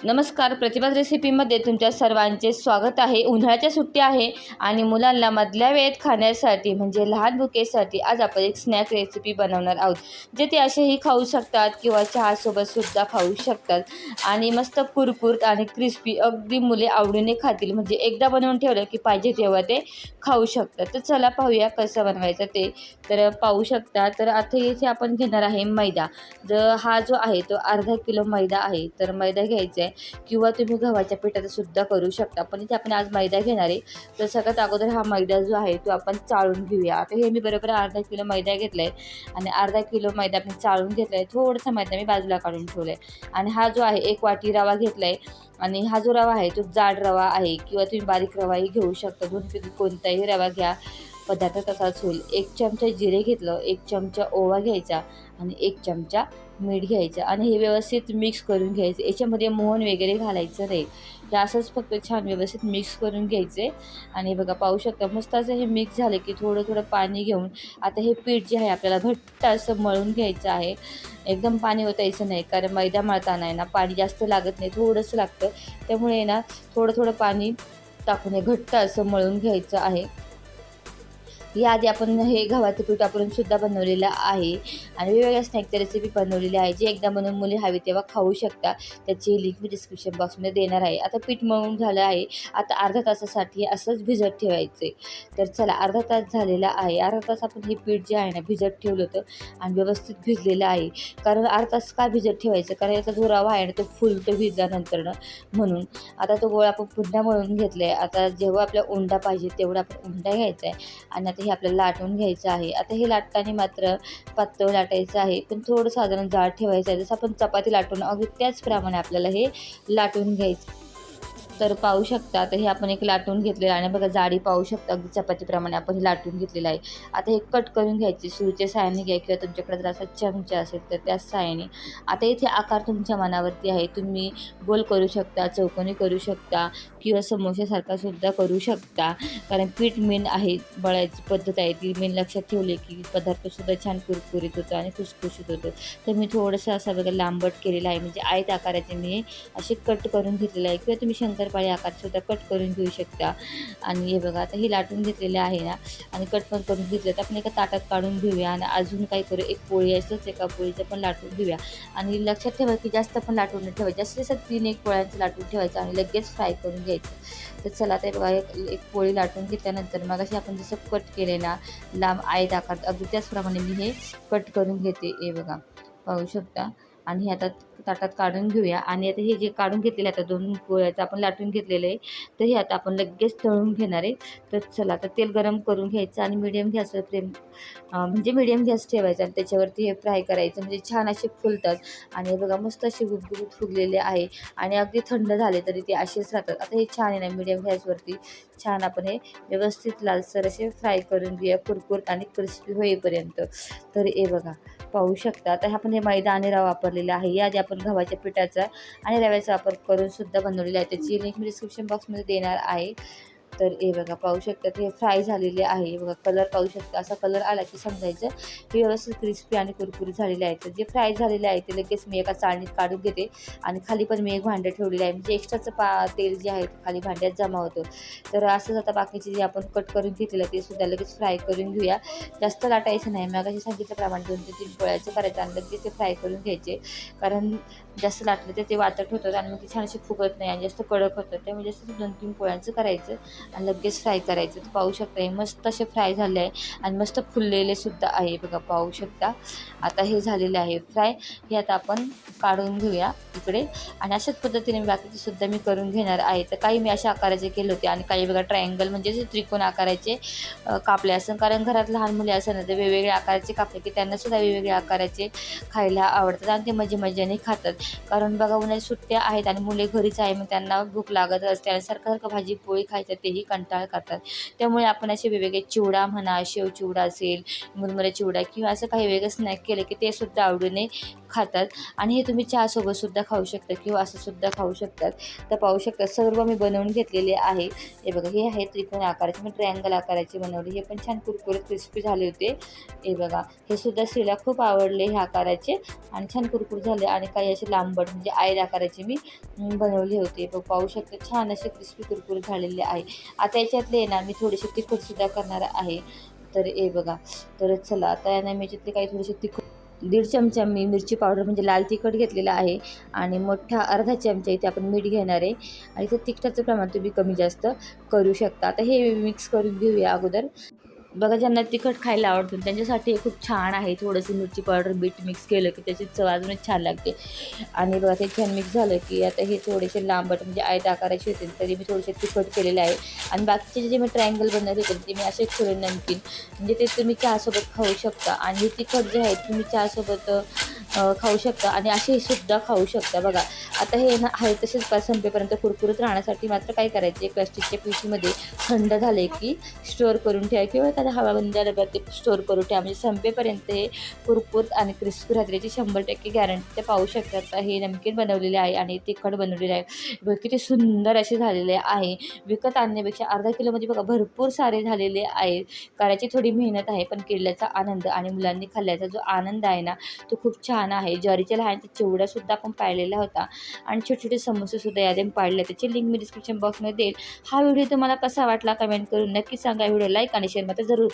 नमस्कार प्रतिभा रेसिपीमध्ये तुमच्या सर्वांचे स्वागत आहे. उन्हाळ्याच्या सुट्ट्या आहे आणि मुलांना मधल्या वेळेत खाण्यासाठी म्हणजे लहान भुकेसाठी आज आपण एक स्नॅक रेसिपी बनवणार आहोत. जे ते असेही खाऊ शकतात किंवा चहासोबतसुद्धा खाऊ शकतात. आणि मस्त कुरकुरत आणि क्रिस्पी अगदी मुले आवडीने खातील. म्हणजे एकदा बनवून ठेवलं की पाहिजे तेव्हा ते खाऊ शकतात. तर चला पाहूया कसं बनवायचं ते. तर पाहू शकता तर आता इथे आपण घेणार आहे मैदा. जर हा जो आहे तो अर्धा किलो मैदा आहे. तर मैदा घ्यायचा आहे. किंवा तुम्ही गव्हाच्या पिठाचं सुद्धा करू शकता. पण इथे आपण आज मैदा घेणार आहे. तर सगळ्यात अगोदर हा मैदा जो आहे तो आपण चाळून घेऊया. आता हे मी बरोबर अर्धा किलो मैदा घेतला आहे आणि अर्धा किलो मैदा आपण चाळून घेतला आहे थोडासा मैदा मी बाजूला काढून ठेवला आहे आणि हा जो आहे एक वाटी रवा घेतला आहे आणि हा जो रवा आहे तो जाड रवा आहे किंवा तुम्ही बारीक रवाही घेऊ शकता. दोनपैकी कोणताही रवा घ्या. पदार्थ तसाच होईल. एक चमचा जिरे घेतलं एक चमचा ओवा घ्यायचा आणि एक चमचा मीठ घ्यायचं आणि हे व्यवस्थित मिक्स करून घ्यायचं. याच्यामध्ये मोहन वगैरे घालायचं नाही हे असंच फक्त छान व्यवस्थित मिक्स करून घ्यायचे. आणि बघा पाहू शकता मस्त असं हे मिक्स झालं की थोडं थोडं पाणी घेऊन आता हे पीठ जे आहे आपल्याला घट्ट असं मळून घ्यायचं आहे. एकदम पाणी ओतायचं नाही कारण मैदा मळताना आहे ना पाणी जास्त लागत नाही थोडंसं लागतं. त्यामुळे ना थोडं थोडं पाणी टाकून हे घट्ट असं मळून घ्यायचं आहे. याआधी आपण हे गव्हाचं पीठ वापरून सुद्धा बनवलेलं आहे. आणि वेगवेगळ्या स्नॅकच्या रेसिपी बनवलेली आहे जे एकदा बनवून मुली हवी तेव्हा खाऊ शकता. त्याची लिंक मी डिस्क्रिप्शन बॉक्समध्ये देणार आहे. आता पीठ मळून झालं आहे. आता अर्धा तासासाठी असंच भिजत ठेवायचे तर चला अर्धा तास झालेला आहे. अर्धा तास आपण हे पीठ जे आहे ना भिजत ठेवलं होतं आणि व्यवस्थित भिजलेलं आहे. कारण अर्धा तास का भिजत ठेवायचं? कारण याचा जो रवा आहे ना तो फुलतो भिजल्यानंतरनं म्हणून. आता तो गोळा आपण पुन्हा मळून घेतला आहे आता जेव्हा आपल्या उंडा पाहिजे तेवढा आपण उंडा घ्यायचा आहे आणि आता हे आपल्याला लाटून घ्यायचं आहे. आता हे लाटताना मात्र पातळ लाटायचं आहे. पण थोडं साधारण जाड ठेवायचं आहे. जसं आपण चपाती लाटून अगदी त्याचप्रमाणे आपल्याला हे लाटून घ्यायचं. तर पाहू शकता तर हे आपण एक लाटून घेतलेलं आहे. आणि बघा जाडी पाहू शकता अगदी चपातीप्रमाणे आपण हे लाटून घेतलेलं आहे. आता हे कट करून घ्यायचे सुरूच्या साह्याने घ्या किंवा तुमच्याकडे जर असा चमचा असेल तर त्याच साहाय्याने. आता इथे आकार तुमच्या मनावरती आहे. तुम्ही गोल करू शकता चौकोनी करू शकता किंवा समोशासारखा सुद्धा करू शकता. कारण पीठ मेन आहे बळायची पद्धत आहे. ती मेन लक्षात ठेवली की पदार्थसुद्धा छान कुरकुरीत होतो आणि खुसखुशीत होतो. तर मी थोडंसं असं बघा लांबट केलेलं आहे. म्हणजे आयत आकाराचे मी असे कट करून घेतलेलं आहे. किंवा तुम्ही शंकर शंकरपाळी आकारसुद्धा कट करून घेऊ शकता. आणि हे बघा आता हे लाटून घेतलेलं आहे ना आणि कट पण करून घेतलं तर आपण एका ताटात काढून घेऊया आणि अजून काय करू एक पोळी असंच एका पोळीचं पण लाटून घेऊया. आणि लक्षात ठेवा की जास्त पण लाटून न ठेवायचं जास्तीत जास्त तीन एक पोळ्यांचं लाटून ठेवायचं आणि लगेच फ्राय करून घ्यायचं. तर चला ते बघा एक एक पोळी लाटून घेतल्यानंतर मग अशी आपण जसं कट केले ना लांब आयत आकार अगदी त्याचप्रमाणे मी हे कट करून घेते हे बघा. पाहू शकता. आणि हे आता ताटात काढून घेऊया. आणि आता हे जे काढून घेतलेले आहे आता दोन पोळ्याचं आपण लाटून घेतलेलं आहे तर हे आता आपण लगेच तळून घेणार आहे. तर चला आता तेल गरम करून घ्यायचं आणि मिडियम गॅसवर प्रेम म्हणजे मिडियम गॅस ठेवायचा आणि त्याच्यावरती हे फ्राय करायचं. म्हणजे छान असे फुलतात आणि हे बघा मस्त असे गुबगुबीत फुगलेले आहे आणि अगदी थंड झाले तरी ते असेच राहतात. आता हे छान आहे ना मिडियम गॅसवरती छान आपण हे व्यवस्थित लालसर असे फ्राय करून घेऊया कुरकुर आणि क्रिस्पी होईपर्यंत. तर हे बघा पाहू शकता. तर आपण हे मैदा आणि रवा वापरलेला आहे. याआधी आपण गव्हाच्या पिठाचा आणि रव्याचा वापर करून सुद्धा बनवलेला आहे. त्याची लिंक मी डिस्क्रिप्शन बॉक्समध्ये देणार आहे. तर हे बघा पाहू शकता हे फ्राय झालेले आहे. बघा कलर पाहू शकता. असा कलर आला की समजायचं हे व्यवस्थित क्रिस्पी आणि कुरकुरी झालेले आहे तर जे फ्राय झालेले आहे ते लगेच मी एका चाळणीत काढून घेते आणि खाली पण मी एक भांडं ठेवलेलं आहे. म्हणजे एक्स्ट्राचं पा तेल जे आहे ते खाली भांड्यात जमा होतं. तर असंच आता बाकीचे जे आपण कट करून घेतलेलं ते सुद्धा लगेच फ्राय करून घेऊया. जास्त लाटायचं नाही. मग अशी सांगितल्याप्रमाणे दोन ते तीन पोळ्याचं करायचं आणि लगेच ते फ्राय करून घ्यायचे. कारण जास्त लाटलं तर ते वातट होतं आणि मग ते छान असे फुगत नाही आणि जास्त कडक होतं त्यामुळे जास्त दोन तीन पोळ्यांचं करायचं आणि लगेच फ्राय करायचं. तर पाहू शकता हे मस्त असे फ्राय झाले आहे आणि मस्त फुललेले सुद्धा आहे बघा पाहू शकता. आता हे झालेले आहे फ्राय. हे आता आपण काढून घेऊया इकडे. आणि अशाच पद्धतीने बाकीचे सुद्धा मी करून घेणार आहे. तर काही मी अशा आकाराचे केले होते आणि काही बघा ट्रायंगल म्हणजे त्रिकोण आकाराचे कापले असं कारण घरात लहान मुले असं ना तर वेगवेगळ्या आकाराचे कापले की त्यांना सुद्धा वेगवेगळ्या आकाराचे खायला आवडतात आणि ते मजे मजेने खातात. कारण बघा उन्हाळ्यात सुट्ट्या आहेत आणि मुले घरीच आहे मग त्यांना भूक लागत असते आणि सारखं सारखं भाजी पोळी खायचं तेही कंटाळ करतात. त्यामुळे आपण असे वेगवेगळे चिवडा म्हणा शेव चिवडा असेल मुरमुरे चिवडा किंवा असं काही वेगळं स्नॅक केलं की ते सुद्धा आवडीने खातात. आणि हे तुम्ही चहासोबतसुद्धा खाऊ शकता किंवा असं सुद्धा खाऊ शकतात. तर पाहू शकता सर्व मी बनवून घेतलेले आहे. हे बघा हे आहे त्रिकोण आकाराचे मी ट्रायंगल आकाराचे बनवले. हे पण छान कुरकुरीत क्रिस्पी झाले होते. हे बघा हे सुद्धा स्त्रीला खूप आवडले ह्या आकाराचे. आणि छान कुरकुर झाले. आणि काही असे लांबट म्हणजे आयर आकाराचे मी बनवले होते. बघ पाहू शकता छान असे क्रिस्पी कुरकुर झालेले आहे. आता याच्यातले ना मी थोडेसे तिखटसुद्धा करणार आहे. तर हे बघा तर चला आता यांना मी याच्यातले काही थोडीशी तिखट दीड चमचा मी मिरची पावडर म्हणजे लाल तिखट घेतलेला आहे आणि मोठा अर्धा चमचा इथे आपण मीठ घेणार आहे. आणि इथं तिखटाचं प्रमाण तुम्ही कमी जास्त करू शकता. आता हे मिक्स करून घेऊया अगोदर. बघा ज्यांना तिखट खायला आवडतं त्यांच्यासाठी हे खूप छान आहे. थोडंसं मिरची पावडर बीट मिक्स केलं की त्याची चव अजूनच छान लागते. आणि बघा ते छान मिक्स झालं की आता हे थोडेसे लांबट म्हणजे आयत आकाराचे होते तरी मी थोडेसे तिखट केलेले आहे. आणि बाकीचे जे मी ट्रायंगल बनवले होते ते मी असे ठेवले नमकीन. म्हणजे ते तुम्ही चहासोबत खाऊ शकता. आणि हे तिखट जे आहे तुम्ही चहासोबत खाऊ शकता आणि असे सुद्धा खाऊ शकता. बघा आता हे ना आहे तसेच संपेपर्यंत कुरकुरीत राहण्यासाठी मात्र काय करायचे? प्लास्टिकच्या पिशवीमध्ये थंड झाले की स्टोअर करून ठेवा किंवा एखाद्या हवाबंद डब्यात ते स्टोअर करून ठेवा. म्हणजे संपेपर्यंत हे कुरकुरीत आणि क्रिस्पी राहते शंभर टक्के गॅरंटी ते पाहू शकतात. हे नमकीन बनवलेले आहे आणि तिखट बनवलेले आहे. किती सुंदर असे झालेले आहे. विकत आणण्यापेक्षा अर्धा किलोमध्ये बघा भरपूर सारे झालेले आहे करायची थोडी मेहनत आहे पण केल्याचा आनंद आणि मुलांनी खाल्ल्याचा जो आनंद आहे ना तो खूप छान आहे. ज्वारीच्या लहानच्या चिवडासुद्धा आपण पाळलेला होता. आणि छोटे छोटे समोसेसुद्धा यादे पाळले त्याची लिंक मी डिस्क्रिप्शन बॉक्समध्ये देईल. हा व्हिडिओ तुम्हाला कसा वाटला कमेंट करून नक्की सांगा. व्हिडिओ लाईक आणि शेअर मात्र जरूर